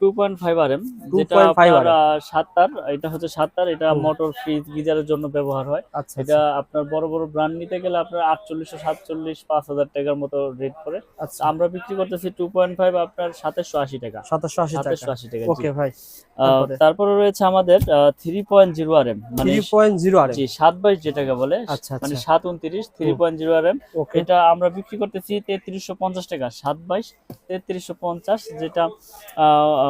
Two point five R M যেটা আপনার RM আহ, সাত তার এটা হচ্ছে সাত তার এটা মোটর ফ্রিজ গিজারের জন্য ব্যবহার হয়। আচ্ছা এটা আপনার বড় বড় ব্র্যান্ড নিতে গেলে আপনার আটচল্লিশশো সাতচল্লিশ পাঁচ হাজার টাকার মতো রেট পড়ে। আচ্ছা। আমরা বিক্রি করতেছি টু পয়েন্ট ফাইভ আপনার সাতাশশো আশি টাকা। সাতাশশো আশি সাতাশশো টাকা আশি টাকা ওকে ভাই তারপরে? রয়েছে আমাদের three point zero R M মানে থ্রি পয়েন্ট জিরো আর জি সাত বাইশ যেটাকে বলে আচ্ছা মানে আচ্ছা সাত উনত্রিশ থ্রি হুম। Point zero R M okay. এটা আমরা বিক্রি করতেছি তেত্রিশশো পঞ্চাশ টাকা সাত বাইশ তেত্রিশশো পঞ্চাশ যেটা আহ, আহ,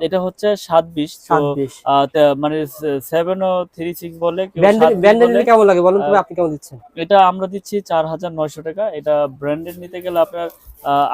এটা হচ্ছে সাত বিশ মানে সেভেন ও থ্রি সিক্স বলে কেউ ব্র্যান্ডেড 7 কেমন লাগে বলুন তো আহ, আপনি কেমন দিচ্ছেন? এটা আমরা দিচ্ছি চার হাজার নয়শো টাকা। এটা ব্র্যান্ডেড নিতে গেলে আপনার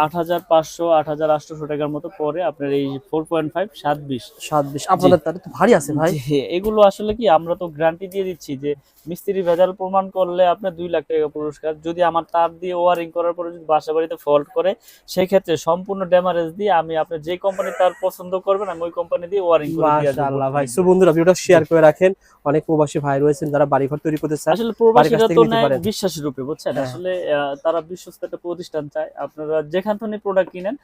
আট হাজার পাঁচশো আট হাজার আটশোশো টাকার মতো পরে আপনার এই ফোর পয়েন্ট ফাইভ সাত বিশ। সাত বিশ। আপনাদের তাহলে তো ভারী আছে ভাই। এগুলো আসলে কি আমরা তো গ্যারান্টি দিয়ে দিচ্ছি যে মিস্ত্রি ভেজাল প্রমাণ করলে আপনার দুই লাখ টাকা পুরস্কার। যদি আমার তার দিয়ে ওয়ারিং করার পরে যদি বাসা বাড়িতে ফল্ট করে সেই ক্ষেত্রে সম্পূর্ণ ড্যামারেজ দিয়ে আমি আপনার যে কোম্পানি তার পছন্দ করবেন আমি ওই কোম্পানি দিয়ে ওয়ারিং করে। মাশাআল্লাহ ভাই। সো বন্ধুরা ভিডিওটা শেয়ার করে রাখেন। অনেক প্রবাসী ভাই রয়েছেন যারা বাড়িঘর তৈরি করতে চান আসলে প্রবাসীরা তো পারেন। বিশ্বাসের রূপে বুঝছেন? হ্যাঁ। আসলে তারা বিশ্বস্ত একটা প্রতিষ্ঠান চায়। আপনারা যেখান থেকে প্রোডাক্ট কিনেন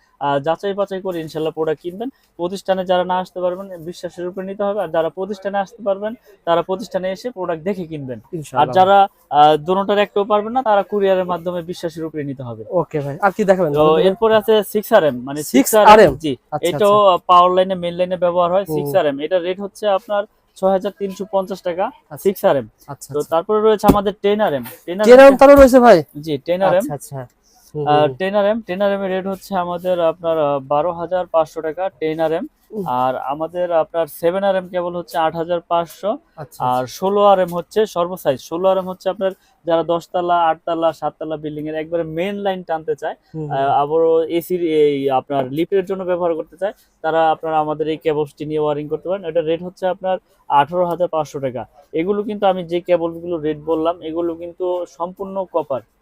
যাচাই বাছাই করে ইনশাল্লাহ প্রোডাক্ট কিনবেন। প্রতিষ্ঠানে যারা না আসতে পারবেন বিশ্বাসের রূপে নিতে হবে। আর যারা প্রতিষ্ঠানে আসতে পারবেন তারা প্রতিষ্ঠানে এসে প্রোডাক্ট দেখে কিনবেন। আর যারা দোনোটার একটাও পারবেন না তারা কুরিয়ারের মাধ্যমে বিশ্বাসের উপরে নিতে হবে। ওকে ভাই আর কি দেখাবেন? তো এরপরে আছে সিক্স আর এম মানে 6 সিক্স আর RM? জি। আচ্ছা, এটাও পাওয়ার লাইনে মেইন লাইনে ব্যবহার হয় হুম। সিক্স আর এম এটা রেট হচ্ছে আপনার ছয় হাজার তিনশো পঞ্চাশ টাকা আচ্ছা। সিক্স আর এম আচ্ছা তো তারপরে রয়েছে আমাদের ten R M ten R জেরাম তারও রয়েছে ভাই? জি টেন আর এম আচ্ছা আচ্ছা। হুম, হুম, ten R M ten R M এর রেট হচ্ছে আমাদের আপনার বারো হাজার পাঁচশো টাকা টেন আর এম আর আমাদের আপনার সেভেন আর এম কেবল হচ্ছে আট হাজার পাঁচশো। আচ্ছা আর ষোলো আর এম হচ্ছে সর্বসাইজ। ষোলো আর এম হচ্ছে আপনার যারা দশতলা আটতলা সাততলা বিল্ডিং এর একবারে মেন লাইন টানতে চায় আবারও এসির এই আপনার লিফটের জন্য ব্যবহার করতে চায় তারা আপনার আমাদের এই কেবলসটি নিয়ে ওয়ারিং করতে পারেন। এটা রেট হচ্ছে আপনার আঠারো হাজার পাঁচশো টাকা। এগুলো কিন্তু আমি যে কেবলগুলো রেট বললাম এগুলো কিন্তু সম্পূর্ণ কপার আচ্ছা।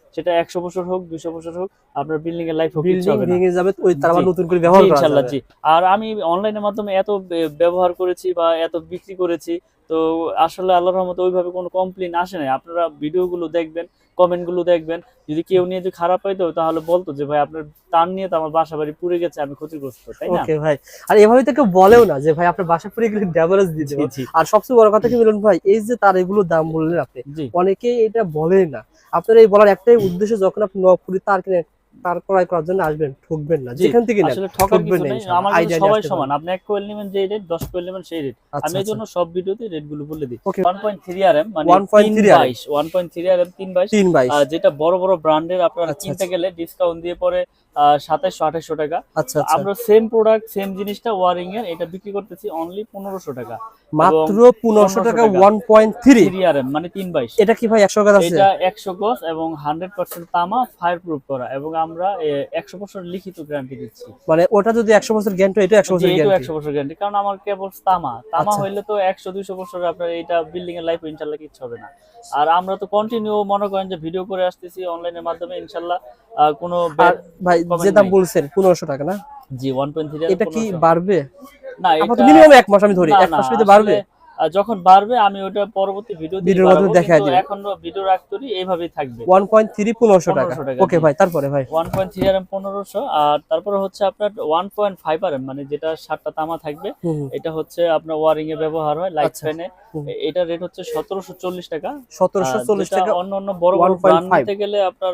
সেটা একশো বছর হোক দুইশো বছর হোক আপনার বিল্ডিং এর লাইফ ভেঙে যাবে ওই তার নতুন করে ব্যবহার ইনশাল্লাহ জি। আর আমি অনলাইনের মাধ্যমে এত ব্যবহার করেছি বা এত বিক্রি করেছি তো আসলে আল্লাহর রহমতে ওইভাবে কোনো কমপ্লেন আসে নাই। আপনারা ভিডিওগুলো দেখবেন কমেন্টগুলো দেখবেন। যদি কেউ নিয়ে যদি খারাপ পাইতো তাহলে বলতো যে ভাই আপনার তার নিয়ে তো আমার বাসা বাড়ি পুড়ে গেছে আমি ক্ষতিগ্রস্ত তাই না? ওকে ভাই। আর এভাবে তো কেউ বলেও না যে ভাই আপনার বাসা পরে গেলে ড্যামেজ জি আর সবচেয়ে বড় কথা কি বলুন ভাই এই যে তার এগুলো দাম বললেন আপনি জি। অনেকেই এটা বলেন না। আপনার এই বলার একটাই উদ্দেশ্য যখন আপনি নবপুরি তার কিনে তার ক্রয় করার জন্য আসবেন ঠকবেন না যেখান থেকে আসলে ঠকার কিছু নেই নিয়ে সবাই সমান। আপনি এক কোয়েল নেবেন যে রেট দশ কোয়েল নেবেন সেই রেট আচ্ছা, আমি এই জন্য সব ভিডিওতে রেটগুলো বলে দিই। Okay. One point three R M মানে 1.3 তিন RM বাইশ one point three R M তিন বাইশ। তিন বাইশ। আর যেটা বড় বড় ব্র্যান্ডের আপনার আচ্ছা, কিনতে আচ্ছা। গেলে ডিসকাউন্ট দিয়ে পরে সাতাইশশো আঠাইশশো টাকা। আচ্ছা আচ্ছা। আমরা সেম প্রোডাক্ট সেম জিনিসটা ওয়ারিং এর এটা বিক্রি করতেছি অনলি পনেরোশো টাকা। মাত্র পনেরোশো 1500 টাকা টাকা। One point three three R M মানে তিন বাইশ। এটা কি ভাই একশো কাজ আছে? এটা একশো গজ এবং হান্ড্রেড পার্সেন্ট তামা ফায়ার প্রুফ করা। এবং আমরা একশো বছর লিখিত গ্যারান্টি দিচ্ছি। মানে ওটা যদি একশো বছর গ্যারান্টি এটা একশো বছর গ্যারান্টি একশো বছর গ্যারান্টি কারণ আমার কেবল তামা। তামা আচ্ছা। হইলে তো একশো দুইশো বছর আপনার এটা বিল্ডিং এর লাইফ ইনশাল্লাহ কিচ্ছু হবে না। আর আমরা তো কন্টিনিউ মনে করেন যে ভিডিও করে আসতেছি অনলাইনের মাধ্যমে ইনশাল্লাহ আহ, কোনো ভাই যে দাম বলছেন পনেরোশো টাকা না? জি ওয়ান পয়েন্ট থ্রি এটা কি বাড়বে? না এটা- মিনিমাম এক মাস আমি ধরি। এক মাস ভিতরে বাড়বে? যখন বাড়বে আমি ওটা পরবর্তী ভিডিও ভিডিওর মাধ্যমে দেখায় দিবেন। এখন ভিডিও রাখতে এইভাবেই থাকবে। ওয়ান পয়েন্ট থ্রি পনেরোশো টাকা। 1500 টাকা, ওকে ভাই তারপরে ভাই। ওয়ান পয়েন্ট থ্রি আর তারপরে হচ্ছে আপনার ওয়ান পয়েন্ট ফাইভ আর মানে যেটা সাতটা তামা থাকবে। এটা হচ্ছে আপনার ওয়ারিং এ ব্যবহার হয় লাইট আচ্ছা। ফ্যানে এটা রেট হচ্ছে সতেরোশো চল্লিশ টাকা। সতেরোশো আর চল্লিশ যেটা টাকা অন্য অন্য বড় বড় 1.5 ব্র্যান্ড নিতে গেলে আপনার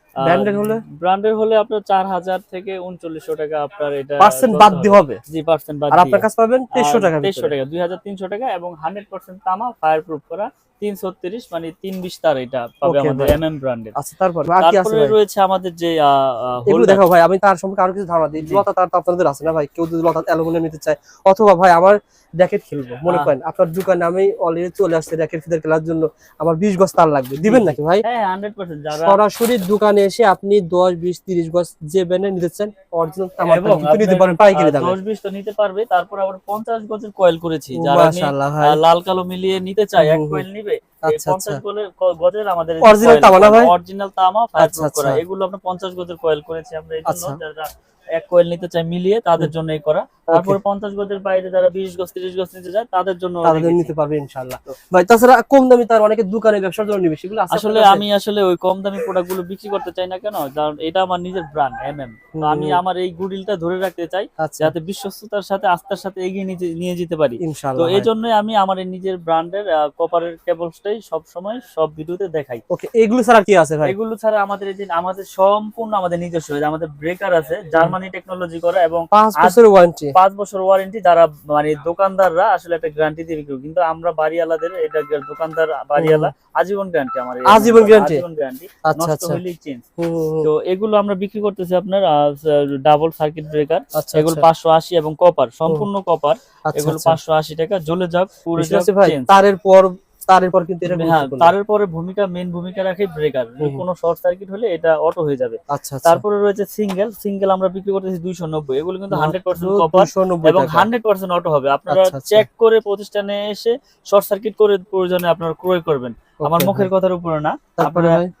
Branded হলে? ব্র্যান্ডের হলে আপনার চার হাজার থেকে উনচল্লিশশো টাকা আপনার এটা পার্সেন্ট বাদ। দিয়ে হবে জি পার্সেন্ট বাদ আর আপনার কাছে পাবেন 2300 টাকা 2300 টাকা দুই হাজার তিনশো টাকা এবং হান্ড্রেড পার্সেন্ট তামা ফায়ার প্রুফ করা তিন ছত্রিশ মানে তিন বিশ তার এটা পাবে আমাদের ভাই। এম এম ব্র্যান্ডের আচ্ছা তারপর আর কি আছে তারপরে রয়েছে আমাদের যে এগুলো দেখো ভাই আমি তার সম্পর্কে আরও কিছু ধারণা দিই। লতা তার তো আপনাদের আছে না ভাই? কেউ যদি লতা অ্যালুমিনিয়াম নিতে চায় অথবা ভাই আমার র্যাকেট খেলব মনে হ্যাঁ। করেন আপনার দোকানে আমি অলরেডি চলে আসছে র্যাকেট ফিদার খেলার জন্য আমার বিশ গজ তার লাগবে। দিবেন নাকি ভাই? হ্যাঁ হান্ড্রেড পার্সেন্ট যারা সরাসরি দোকানে এসে আপনি দশ বিশ তিরিশ গজ যে ব্যানে নিতে চান অরিজিনাল এবং নিতে পারেন পাইকারি দামে। দশ বিশ তো নিতে পারবে তারপর আবার পঞ্চাশ গজের কয়েল করেছি। যারা লাল কালো মিলিয়ে নিতে চায় এক। কয়েল নিবে আচ্ছা পঞ্চাশ আচ্ছা গজের আমাদের Original তামা ভাই? অরিজিনাল তামা আচ্ছা, করা আচ্ছা। এগুলো আপনার পঞ্চাশ গজের কয়েল করেছি আমরা এই জন্য আচ্ছা। যারা এক কয়েল নিতে চাই মিলিয়ে তাদের জন্য এই করা তারপরে পঞ্চাশ গজের বাইরে যারা গজ গজ নিতে চায় তাদের জন্য তাদের নিতে পারবে ইনশাআল্লাহ। ভাই তাছাড়া কম দামি তার অনেকে দোকানে ব্যবসার জন্য নিবে সেগুলো আসলে আমি আসলে ওই কম দামি বিক্রি করতে চাই না কেন? কারণ এটা আমার নিজের ব্র্যান্ড আমি আমার এই গুডিলটা ধরে রাখতে চাই আচ্ছা। যাতে বিশ্বস্ততার সাথে আস্থার সাথে এগিয়ে নিয়ে- যেতে পারি। তো এই জন্যই আমি আমার এই নিজের ব্র্যান্ডের কপারের কেবলসটাই সব সময় সব ভিডিওতে দেখাই। ওকে এগুলো ছাড়া কি আছে ভাই? এগুলো ছাড়া আমাদের এই যে আমাদের সম্পূর্ণ আমাদের নিজস্ব আমাদের ব্রেকার আছে জার্মানি টেকনোলজি করা এবং বছরের ওয়ারেন্টি পাঁচ বছর ওয়ারেন্টি যারা মানে দোকানদাররা আসলে একটা গ্যারান্টি দিয়ে বিক্রি কিন্তু আমরা বাড়িওয়ালাদের এটা দোকানদার বাড়িওয়ালা আজীবন গ্যারান্টি আমার আজীবন গ্যারান্টি আচ্ছা নষ্ট আচ্ছা। চেঞ্জ। তো এগুলো আমরা বিক্রি করতেছি আপনার ডাবল সার্কিট ব্রেকার এগুলো আচ্ছা পাঁচশো আশি এবং কপার সম্পূর্ণ কপার আচ্ছা এগুলো আচ্ছা। পাঁচশো আশি টাকা জ্বলে যাক পুরো তারের পর তারের পর কিন্তু এটা হ্যাঁ তারের পরে ভূমিকা মেন ভূমিকা রাখে ব্রেকার কোনো শর্ট সার্কিট হলে এটা অটো হয়ে যাবে। আচ্ছা আচ্ছা। তারপরে রয়েছে সিঙ্গেল সিঙ্গেল আমরা বিক্রি করতেছি দুইশো নব্বই। এগুলো কিন্তু হান্ড্রেড পার্সেন্ট কপার এবং হান্ড্রেড পার্সেন্ট অটো হবে। আপনারা আচ্ছা। চেক করে প্রতিষ্ঠানে এসে শর্ট সার্কিট করে প্রয়োজনে আপনারা ক্রয় করবেন। আমার মুখের কথার উপরে না। তারপরে আপনারা-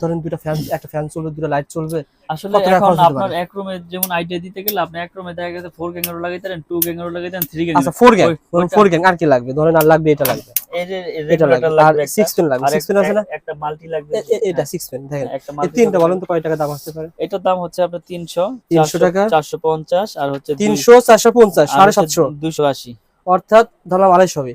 ধরেন দুটো ফ্যান একটা ফ্যান চলবে দুটো লাইট চলবে আসলে এখন আপনার? এক রুমে যেমন আইডিয়া দিতে গেলে আপনি এক রুমে দেখা গেছে ফোর গ্যাং এরও লাগাইতে পারেন টু গ্যাং এরও লাগাইতে পারেন থ্রি গ্যাং আচ্ছা ফোর গ্যাং ওই- ওইটা- ফোর গ্যাং আর কি লাগবে? ধরেন আর লাগবে এটা লাগবে। এই যে এটা লাগবে। আর সিক্স লাগবে। আর সিক্স আছে না? একটা মাল্টি লাগবে এটা সিক্স পেন দেখেন। এই তিনটা বলেন তো কয় টাকা দাম আসতে পারে? এটার দাম হচ্ছে আপনার তিনশো 300 টাকা? চারশো পঞ্চাশ আর হচ্ছে তিনশো চারশো পঞ্চাশ সাড়ে সাতশো। দুশো আশি। অর্থাৎ ধরলাম আড়াইশো হবে।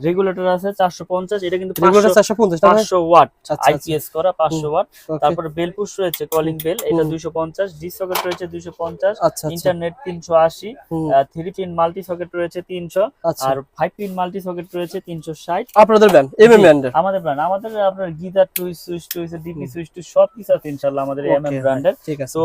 রেগুলেটর আছে চারশো পঞ্চাশ এটা কিন্তু রেগুলার চারশো পঞ্চাশ টাকা পাঁচশো ওয়াট আচ্ছা আচ্ছা। আইপিএস করা পাঁচশো ওয়াট। okay, তারপরে বেল পুশ রয়েছে কলিং বেল এটা হুম। দুইশো পঞ্চাশ ডি সকেট রয়েছে দুইশো পঞ্চাশ আচ্ছা আচ্ছা। ইন্টারনেট তিনশো আশি হুম, থ্রি পিন মাল্টি সকেট রয়েছে তিনশো আচ্ছা। আর ফাইভ পিন মাল্টি সকেট রয়েছে তিনশো ষাট। আপনাদের ব্যান্ড এম এম ব্র্যান্ডের আমাদের ব্র্যান্ড আমাদের আপনার গিজার টুইস সুইচ টুইস ডিপি সুইচ টুইস সব কিছু আছে ইনশাল্লাহ আমাদের এম এম ব্র্যান্ডের ঠিক আছে। তো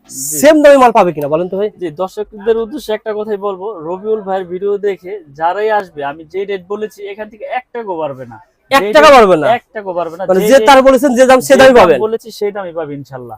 সেম দামে মাল পাবে কিনা বলেন তো ভাই? জি দর্শকদের উদ্দেশ্যে একটা কথাই বলব রবিউল ভাইয়ের ভিডিও দেখে যারাই আসবে আমি যে রেট বলেছি এখান থেকে এক টাকাও বাড়বে না। এক টাকা পারবে না? এক টাকাও বাড়বে না। মানে যে তার বলেছেন যে দাম সে দামই পাবেন। বলেছি সেই দামই পাবে ইনশাল্লাহ।